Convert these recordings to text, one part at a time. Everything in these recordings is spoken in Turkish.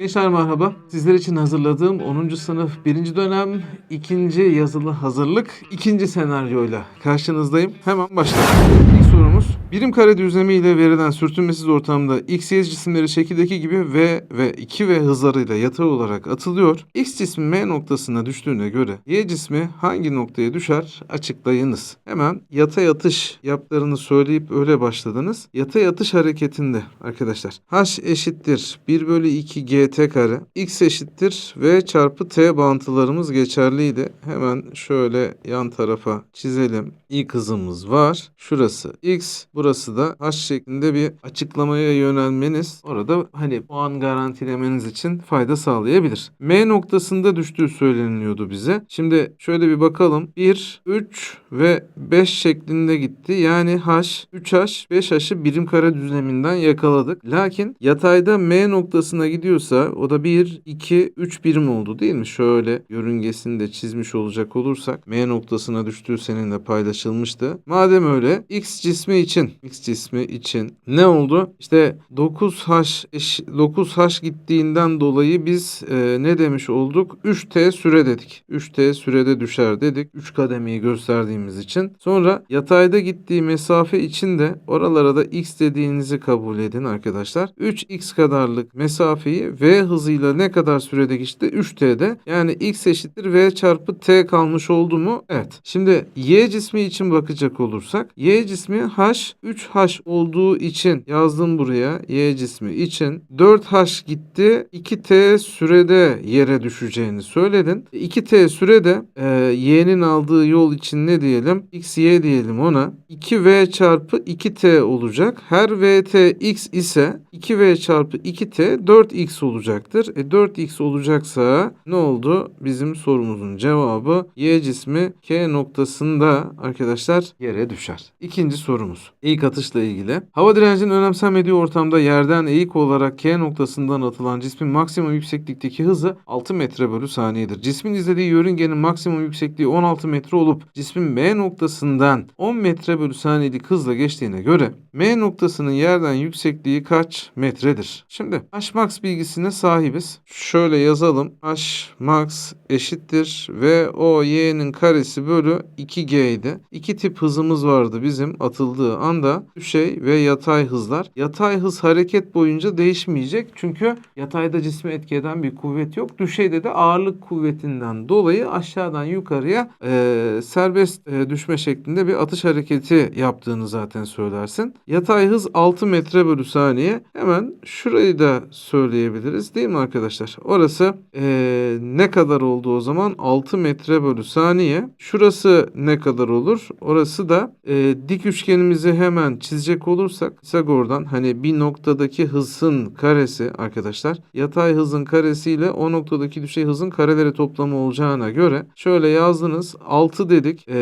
Gençler merhaba. Sizler için hazırladığım 10. sınıf 1. dönem 2. yazılı hazırlık 2. senaryoyla karşınızdayım. Hemen başlayalım. Sorumuz birim kare düzlemi ile verilen sürtünmesiz ortamda x, y cisimleri şekildeki gibi v ve 2v hızlarıyla yatay olarak atılıyor. X cismi m noktasına düştüğüne göre y cismi hangi noktaya düşer açıklayınız. Hemen yatay atış yaptıklarını söyleyip öyle başladınız. Yatay atış hareketinde arkadaşlar h eşittir 1 bölü 2 gt kare x eşittir v çarpı t bağıntılarımız geçerliydi. Hemen şöyle yan tarafa çizelim. İlk hızımız var. Şurası x. Burası da h şeklinde bir açıklamaya yönelmeniz orada hani puan garantilemeniz için fayda sağlayabilir. M noktasında düştüğü söyleniliyordu bize. Şimdi şöyle bir bakalım. 1, 3 ve 5 şeklinde gitti. Yani h, 3h, 5h'ı birim kare düzleminden yakaladık. Lakin yatayda M noktasına gidiyorsa o da 1, 2, 3 birim oldu değil mi? Şöyle yörüngesini de çizmiş olacak olursak M noktasına düştüğü seninle paylaşılmıştı. Madem öyle X cismi için X cismi için ne oldu? İşte 9H eş, 9H gittiğinden dolayı biz e, ne demiş olduk? 3T süre dedik. 3T sürede düşer dedik. 3 kademeyi gösterdiğimiz için. Sonra yatayda gittiği mesafe için de oralara da X dediğinizi kabul edin arkadaşlar. 3X kadarlık mesafeyi V hızıyla ne kadar sürede geçti? 3T'de. Yani X eşittir V çarpı T kalmış oldu mu? Evet. Şimdi Y cismi için bakacak olursak Y cismi H 3H olduğu için yazdım buraya Y cismi için 4H gitti 2T sürede yere düşeceğini söyledin. 2T sürede e, Y'nin aldığı yol için ne diyelim? X Y diyelim ona. 2V çarpı 2T olacak. Her VT X ise 2V çarpı 2T 4X olacaktır. E 4X olacaksa ne oldu? Bizim sorumuzun cevabı Y cismi K noktasında arkadaşlar yere düşer. İkinci sorumuz. İlk atışla ilgili. Hava direncinin önemsenmediği ortamda yerden eğik olarak K noktasından atılan cismin maksimum yükseklikteki hızı 6 metre bölü saniyedir. Cismin izlediği yörüngenin maksimum yüksekliği 16 metre olup cismin M noktasından 10 metre bölü saniyelik hızla geçtiğine göre M noktasının yerden yüksekliği kaç metredir? Şimdi H max bilgisine sahibiz. Şöyle yazalım. H max eşittir ve o y'nin karesi bölü 2g idi. İki tip hızımız vardı bizim atıldığı anda. Düşey ve yatay hızlar. Yatay hız hareket boyunca değişmeyecek. Çünkü yatayda cismi etki eden bir kuvvet yok. Düşeyde de ağırlık kuvvetinden dolayı aşağıdan yukarıya e, serbest e, düşme şeklinde bir atış hareketi yaptığını zaten söylersin. Yatay hız 6 metre bölü saniye. Hemen şurayı da söyleyebiliriz değil mi arkadaşlar? Orası e, ne kadar oldu o zaman? 6 metre bölü saniye. Şurası ne kadar olur? Orası da e, dik üçgenimizi hemen çizecek olursak Pisagor'dan hani bir noktadaki hızın karesi arkadaşlar yatay hızın karesiyle o noktadaki düşey hızın kareleri toplamı olacağına göre şöyle yazdınız 6 dedik e,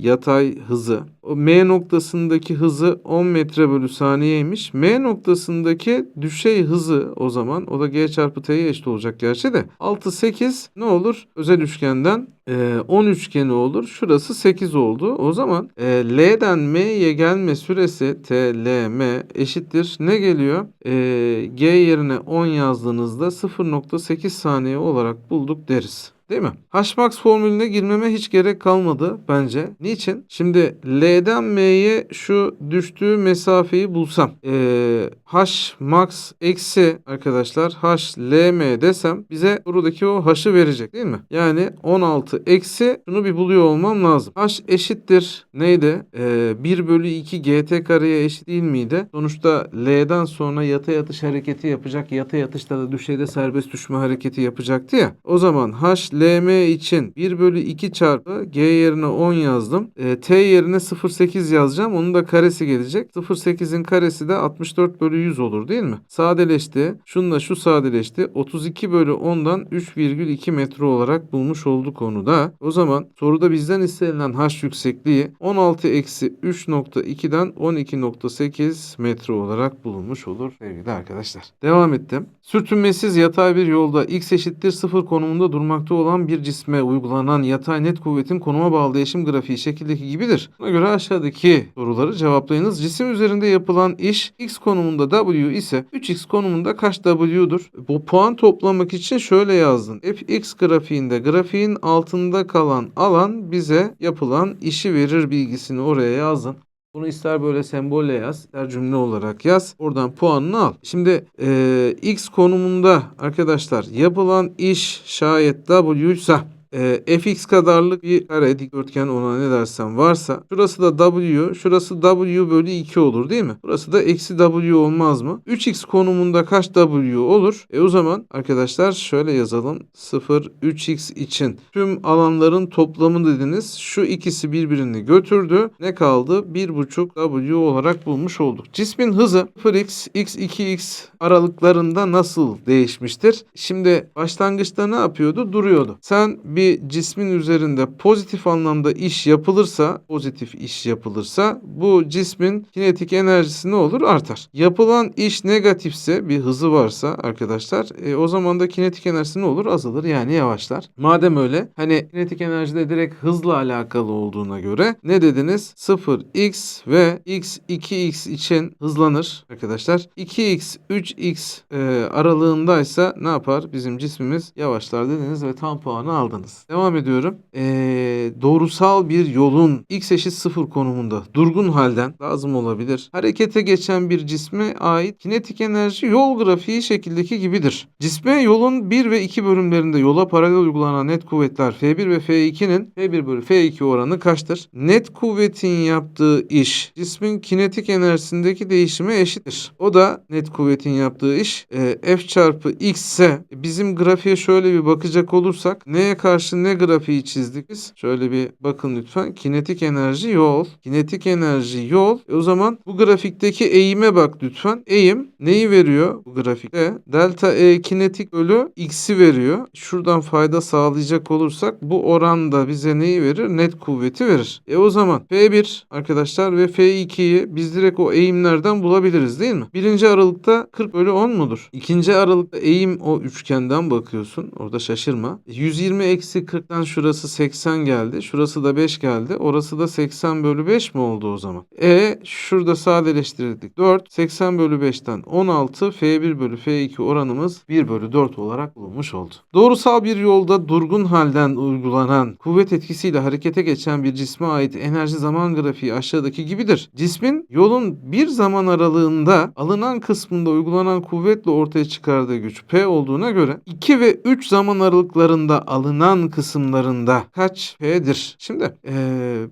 yatay hızı. O M noktasındaki hızı 10 metre bölü saniyeymiş. M noktasındaki düşey hızı o zaman o da G çarpı T'ye eşit olacak gerçi de. 6 8 ne olur? Özel üçgenden 10 üçgeni olur. Şurası 8 oldu. O zaman e, L'den M'ye gelme süresi T, L, M eşittir. Ne geliyor? E, G yerine 10 yazdığınızda 0.8 saniye olarak bulduk deriz. Değil mi? Hmax formülüne girmeme hiç gerek kalmadı bence. Niçin? Şimdi L'den M'ye şu düştüğü mesafeyi bulsam. Ee, Hmax eksi arkadaşlar HLM desem bize buradaki o H'ı verecek değil mi? Yani 16 eksi şunu bir buluyor olmam lazım. H eşittir neydi? Ee, 1 bölü 2 GT kareye eşit değil miydi? Sonuçta L'den sonra yatay atış hareketi yapacak. Yatay atışta da düşeyde serbest düşme hareketi yapacaktı ya. O zaman H LM için 1 bölü 2 çarpı G yerine 10 yazdım. E, T yerine 0.8 yazacağım. Onun da karesi gelecek. 0.8'in karesi de 64 bölü 100 olur değil mi? Sadeleşti. Şununla şu sadeleşti. 32 bölü 10'dan 3,2 metre olarak bulmuş olduk onu da. O zaman soruda bizden istenilen H yüksekliği 16 eksi 3.2'den 12.8 metre olarak bulunmuş olur sevgili arkadaşlar. Devam ettim. Sürtünmesiz yatay bir yolda x eşittir 0 konumunda durmakta olan olan bir cisme uygulanan yatay net kuvvetin konuma bağlı değişim grafiği şekildeki gibidir. Buna göre aşağıdaki soruları cevaplayınız. Cisim üzerinde yapılan iş x konumunda W ise 3x konumunda kaç W'dur? Bu puan toplamak için şöyle yazdın. fx grafiğinde grafiğin altında kalan alan bize yapılan işi verir bilgisini oraya yazdın. Bunu ister böyle sembolle yaz, ister cümle olarak yaz. Oradan puanını al. Şimdi eee, x konumunda arkadaşlar yapılan iş şayet W ise e, fx kadarlık bir kare dikdörtgen ona ne dersen varsa şurası da w şurası w bölü 2 olur değil mi? Burası da eksi w olmaz mı? 3x konumunda kaç w olur? E o zaman arkadaşlar şöyle yazalım 0 3x için tüm alanların toplamı dediniz. Şu ikisi birbirini götürdü. Ne kaldı? 1,5 w olarak bulmuş olduk. Cismin hızı 0x x 2x aralıklarında nasıl değişmiştir? Şimdi başlangıçta ne yapıyordu? Duruyordu. Sen bir cismin üzerinde pozitif anlamda iş yapılırsa, pozitif iş yapılırsa bu cismin kinetik enerjisi ne olur? Artar. Yapılan iş negatifse, bir hızı varsa arkadaşlar, e, o zaman da kinetik enerjisi ne olur? Azalır yani yavaşlar. Madem öyle, hani kinetik enerjide direkt hızla alakalı olduğuna göre ne dediniz? 0x ve x 2x için hızlanır arkadaşlar. 2x 3x e, aralığındaysa ne yapar? Bizim cismimiz yavaşlar dediniz ve tam puanı aldınız. Devam ediyorum. E, doğrusal bir yolun x eşit 0 konumunda durgun halden lazım olabilir. Harekete geçen bir cisme ait kinetik enerji yol grafiği şekildeki gibidir. Cisme yolun 1 ve 2 bölümlerinde yola paralel uygulanan net kuvvetler F1 ve F2'nin F1 bölü F2 oranı kaçtır? Net kuvvetin yaptığı iş cismin kinetik enerjisindeki değişime eşittir. O da net kuvvetin yaptığı iş e, F çarpı X ise bizim grafiğe şöyle bir bakacak olursak neye karşı ne grafiği çizdik biz? Şöyle bir bakın lütfen. Kinetik enerji yol. Kinetik enerji yol. E o zaman bu grafikteki eğime bak lütfen. Eğim neyi veriyor bu grafikte? Delta E kinetik bölü X'i veriyor. Şuradan fayda sağlayacak olursak bu oran da bize neyi verir? Net kuvveti verir. E o zaman F1 arkadaşlar ve F2'yi biz direkt o eğimlerden bulabiliriz değil mi? Birinci aralıkta 40 bölü 10 mudur? İkinci aralıkta eğim o üçgenden bakıyorsun. Orada şaşırma. 120 eksi 40'tan şurası 80 geldi. Şurası da 5 geldi. Orası da 80 bölü 5 mi oldu o zaman? E şurada sadeleştirdik. 4 80 bölü 5'ten 16 F1 bölü F2 oranımız 1 bölü 4 olarak bulunmuş oldu. Doğrusal bir yolda durgun halden uygulanan kuvvet etkisiyle harekete geçen bir cisme ait enerji zaman grafiği aşağıdaki gibidir. Cismin yolun bir zaman aralığında alınan kısmında uygulanan kuvvetle ortaya çıkardığı güç P olduğuna göre 2 ve 3 zaman aralıklarında alınan kısımlarında kaç P'dir? Şimdi eee,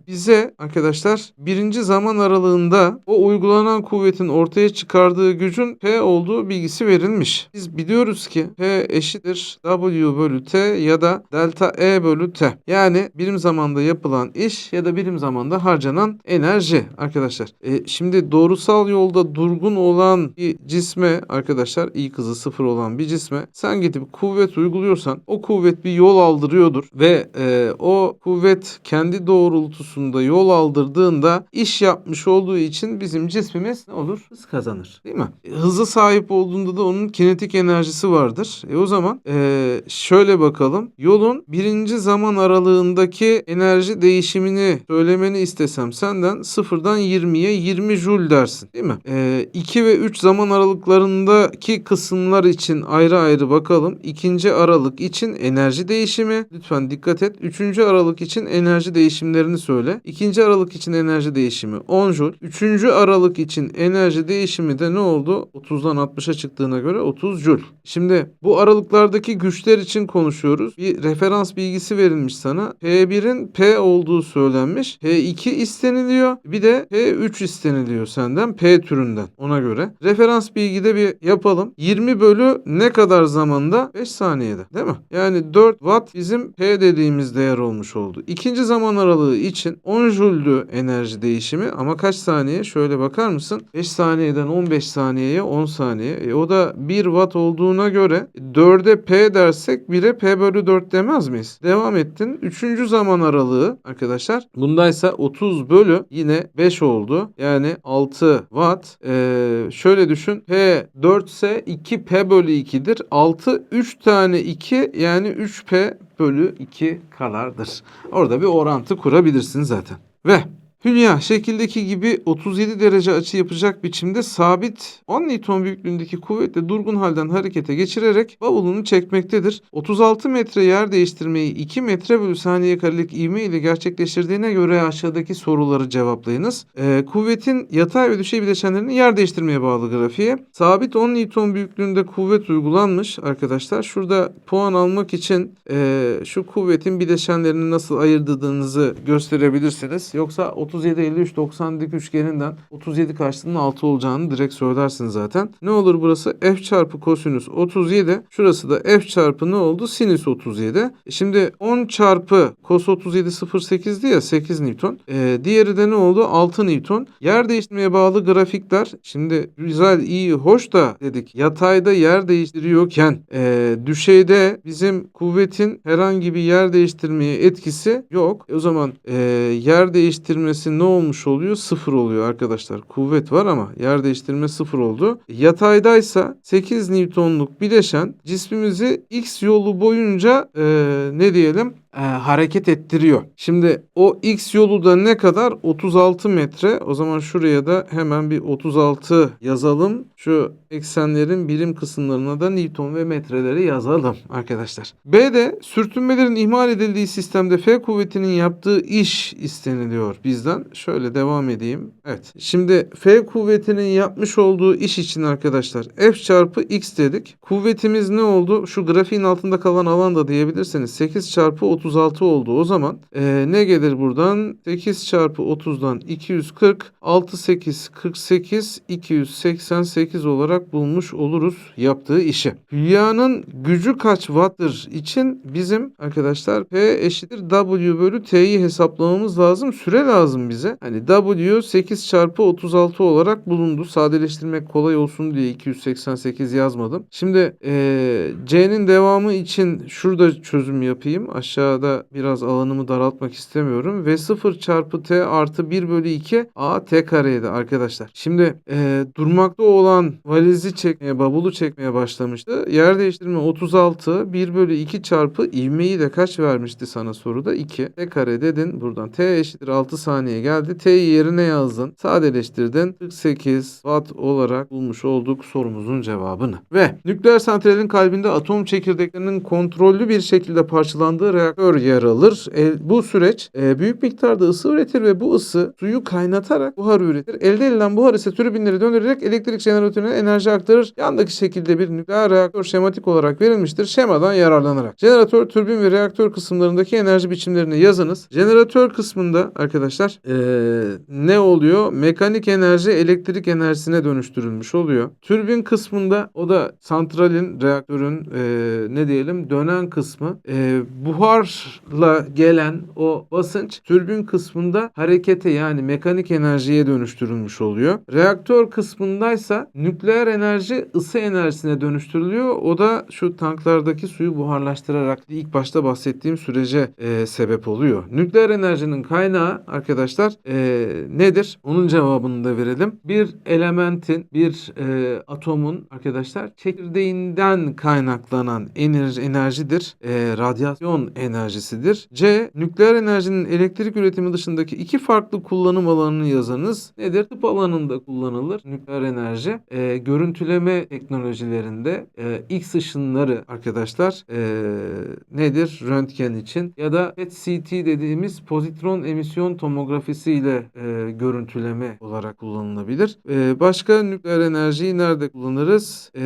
bize arkadaşlar birinci zaman aralığında o uygulanan kuvvetin ortaya çıkardığı gücün P olduğu bilgisi verilmiş. Biz biliyoruz ki P eşittir W bölü T ya da delta E bölü T. Yani birim zamanda yapılan iş ya da birim zamanda harcanan enerji arkadaşlar. E, şimdi doğrusal yolda durgun olan bir cisme arkadaşlar ilk hızı sıfır olan bir cisme sen gidip kuvvet uyguluyorsan o kuvvet bir yol aldırıyordur ve e, o kuvvet kendi doğrultusunda yol aldırdığında iş yapmış olduğu için bizim cismimiz ne olur? Hız kazanır. Değil mi? E, hızı sahip olduğunda da onun kinetik enerjisi vardır. E o zaman e, şöyle bakalım. Yolun birinci zaman aralığındaki enerji değişimini söylemeni istesem senden sıfırdan 20'ye 20 joule dersin. Değil mi? E, 2 ve 3 zaman aralıklarındaki kısımlar için ayrı ayrı bakalım. İkinci aralık için enerji değişimi. Lütfen dikkat et. Üçüncü aralık için enerji değişimlerini söyle. İkinci aralık için enerji değişimi 10 joule. Üçüncü aralık için enerji değişimi de ne oldu? 30'dan 60'a çıktığına göre 30 joule. Şimdi bu aralıklardaki güçler için konuşuyoruz. Bir referans bilgisi verilmiş sana. P1'in P olduğu söylenmiş. P2 isteniliyor. Bir de P3 isteniliyor senden. P türünden. Ona göre. Referans bilgide bir yapalım. 20 bölü ne kadar zamanda? 5 saniyede. Değil mi? Yani 4 watt bizim P dediğimiz değer olmuş oldu. İkinci zaman aralığı için 10 jüldü enerji değişimi ama kaç saniye? Şöyle bakar mısın? 5 saniyeden 15 saniyeye 10 saniye. E, o da 1 watt olduğuna göre 4'e P dersek 1'e P bölü 4 demez miyiz? Devam ettin. Üçüncü zaman aralığı arkadaşlar. Bundaysa 30 bölü yine 5 oldu. Yani 6 watt. Ee, şöyle düşün. P 4 ise 2 P bölü 2'dir. 6 3 tane 2 yani 3 P bölü 2 kadardır. Orada bir orantı kurabilirsin zaten. Ve Hülya şekildeki gibi 37 derece açı yapacak biçimde sabit 10 Newton büyüklüğündeki kuvvetle durgun halden harekete geçirerek bavulunu çekmektedir. 36 metre yer değiştirmeyi 2 metre bölü saniye karelik ivme ile gerçekleştirdiğine göre aşağıdaki soruları cevaplayınız. Ee, kuvvetin yatay ve düşey bileşenlerinin yer değiştirmeye bağlı grafiği. Sabit 10 Newton büyüklüğünde kuvvet uygulanmış arkadaşlar. Şurada puan almak için e, şu kuvvetin bileşenlerini nasıl ayırdığınızı gösterebilirsiniz. Yoksa 37 53 90 dik üçgeninden 37 karşılığının 6 olacağını direkt söylersin zaten. Ne olur burası? F çarpı kosinüs 37. Şurası da F çarpı ne oldu? Sinüs 37. E Şimdi 10 çarpı kos 37 0.8'di ya 8 Newton. Ee, diğeri de ne oldu? 6 Newton. Yer değiştirmeye bağlı grafikler. Şimdi güzel, iyi, hoş da dedik. Yatayda yer değiştiriyorken e, düşeyde bizim kuvvetin herhangi bir yer değiştirmeye etkisi yok. E, o zaman e, yer değiştirmesi ne olmuş oluyor? Sıfır oluyor arkadaşlar. Kuvvet var ama yer değiştirme sıfır oldu. Yataydaysa 8 Newton'luk bileşen cismimizi x yolu boyunca e, ne diyelim e, hareket ettiriyor. Şimdi o x yolu da ne kadar? 36 metre. O zaman şuraya da hemen bir 36 yazalım. Şu eksenlerin birim kısımlarına da Newton ve metreleri yazalım arkadaşlar. B'de sürtünmelerin ihmal edildiği sistemde F kuvvetinin yaptığı iş isteniliyor bizden. Şöyle devam edeyim. Evet. Şimdi F kuvvetinin yapmış olduğu iş için arkadaşlar F çarpı X dedik. Kuvvetimiz ne oldu? Şu grafiğin altında kalan alan da diyebilirseniz 8 çarpı 36 oldu. O zaman e, ne gelir buradan? 8 çarpı 30'dan 240, 6 8 48, 288 olarak bulmuş oluruz yaptığı işi. Hülya'nın gücü kaç watt'tır için bizim arkadaşlar P eşittir W bölü T'yi hesaplamamız lazım. Süre lazım bize. Hani W 8 çarpı 36 olarak bulundu. Sadeleştirmek kolay olsun diye 288 yazmadım. Şimdi e, C'nin devamı için şurada çözüm yapayım. Aşağıda biraz alanımı daraltmak istemiyorum. V0 çarpı T artı 1 bölü 2 A T kareydi arkadaşlar. Şimdi e, durmakta olan valizi çekmeye, bavulu çekmeye başlamıştı. Yer değiştirme 36 1 bölü 2 çarpı ivmeyi de kaç vermişti sana soruda? 2. T kare dedin. Buradan T eşittir 6 saniye geldi. T'yi yerine yazdın. Sadeleştirdin. 48 watt olarak bulmuş olduk sorumuzun cevabını. Ve nükleer santralin kalbinde atom çekirdeklerinin kontrollü bir şekilde parçalandığı reaktör yer alır. E, bu süreç e, büyük miktarda ısı üretir ve bu ısı suyu kaynatarak buhar üretir. Elde edilen buhar ise türbinleri döndürerek elektrik jeneratörüne enerji aktarır. Yandaki şekilde bir nükleer reaktör şematik olarak verilmiştir. Şemadan yararlanarak. Jeneratör, türbin ve reaktör kısımlarındaki enerji biçimlerini yazınız. Jeneratör kısmında arkadaşlar e, ne oluyor? Mekanik enerji elektrik enerjisine dönüştürülmüş oluyor. Türbin kısmında o da santralin, reaktörün e, ne diyelim dönen kısmı. E, buharla gelen o basınç türbin kısmında harekete yani mekanik enerjiye dönüştürülmüş oluyor. Reaktör kısmındaysa nükleer enerji ısı enerjisine dönüştürülüyor. O da şu tanklardaki suyu buharlaştırarak ilk başta bahsettiğim sürece e, sebep oluyor. Nükleer enerjinin kaynağı arkadaşlar e, nedir? Onun cevabını da verelim. Bir elementin, bir e, atomun arkadaşlar çekirdeğinden kaynaklanan enerji enerjidir. E, radyasyon enerjisidir. C. Nükleer enerjinin elektrik üretimi dışındaki iki farklı kullanım alanını yazınız. Nedir? Tıp alanında kullanılır nükleer enerji. E, görüntüleme teknolojilerinde e, X ışınları arkadaşlar e, nedir? Röntgen için ya da PET-CT dediğimiz pozitron emisyon tomografisi ile e, görüntüleme olarak kullanılabilir. E, başka nükleer enerjiyi nerede kullanırız? E,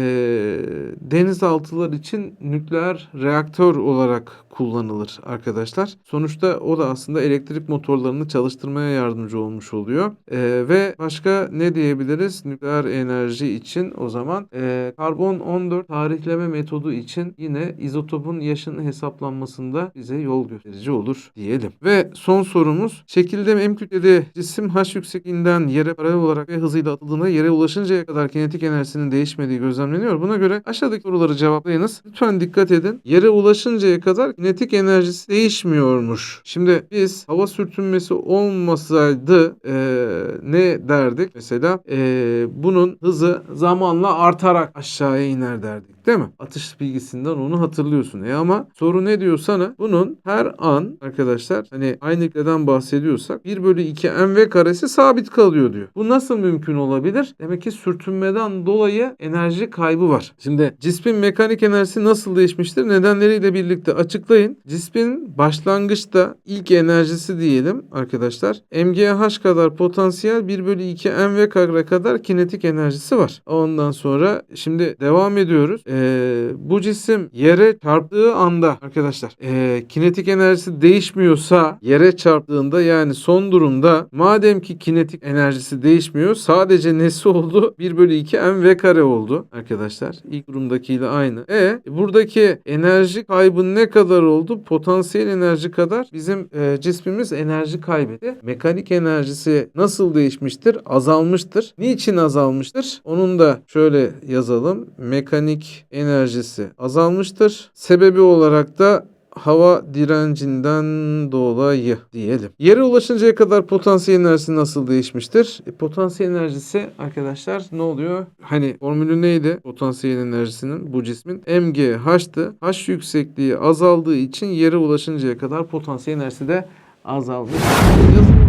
denizaltılar için nükleer reaktör olarak kullanılır arkadaşlar. Sonuçta o da aslında elektrik motorlarını çalıştırmaya yardımcı olmuş oluyor. E, ve başka ne diyebiliriz? Nükleer enerji için o zaman e, karbon 14 tarihleme metodu için yine izotopun yaşının hesaplanmasında bize yol gösterici olur diyelim. Ve son sorumuz şekilde M kütlede cisim H yüksekliğinden yere paralel olarak ve hızıyla atıldığında yere ulaşıncaya kadar kinetik enerjisinin değişmediği gözlemleniyor. Buna göre aşağıdaki soruları cevaplayınız. Lütfen dikkat edin. Yere ulaşıncaya kadar kinetik enerjisi değişmiyormuş. Şimdi biz hava sürtünmesi olmasaydı eee, ne derdik? Mesela eee, bunun hızı zamanla artarak aşağıya iner derdik. Değil mi? Atış bilgisinden onu hatırlıyorsun. E ama soru ne diyor sana? Bunun her an arkadaşlar hani aynı kütleden bahsediyorsak 1 bölü 2 mv karesi sabit kalıyor diyor. Bu nasıl mümkün olabilir? Demek ki sürtünmeden dolayı enerji kaybı var. Şimdi cismin mekanik enerjisi nasıl değişmiştir? Nedenleriyle birlikte açıklayın. Cismin başlangıçta ilk enerjisi diyelim arkadaşlar. MGH kadar potansiyel 1 bölü 2 mv kare kadar kinetik enerjisi var. Ondan sonra şimdi devam ediyoruz. Ee, bu cisim yere çarptığı anda arkadaşlar ee, kinetik enerjisi değişmiyorsa yere çarptığında yani son durumda madem ki kinetik enerjisi değişmiyor sadece nesi oldu? 1 bölü 2 mv kare oldu arkadaşlar. İlk durumdakiyle aynı. E buradaki enerji kaybı ne kadar oldu? Potansiyel enerji kadar bizim e, cismimiz enerji kaybetti. Mekanik enerjisi nasıl değişmiştir? Azalmıştır. Niçin azalmıştır? Onun da şöyle yazalım. Mekanik enerjisi azalmıştır. Sebebi olarak da hava direncinden dolayı diyelim. Yere ulaşıncaya kadar potansiyel enerjisi nasıl değişmiştir? E, potansiyel enerjisi arkadaşlar ne oluyor? Hani formülü neydi? Potansiyel enerjisinin bu cismin mgh'tı. H yüksekliği azaldığı için yere ulaşıncaya kadar potansiyel enerjisi de azalmış.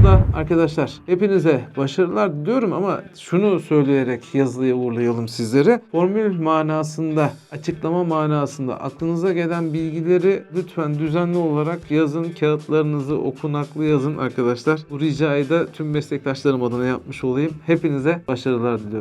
Yazılıda arkadaşlar hepinize başarılar diliyorum ama şunu söyleyerek yazılıya uğurlayalım sizlere. Formül manasında, açıklama manasında aklınıza gelen bilgileri lütfen düzenli olarak yazın. Kağıtlarınızı okunaklı yazın arkadaşlar. Bu ricayı da tüm meslektaşlarım adına yapmış olayım. Hepinize başarılar diliyorum.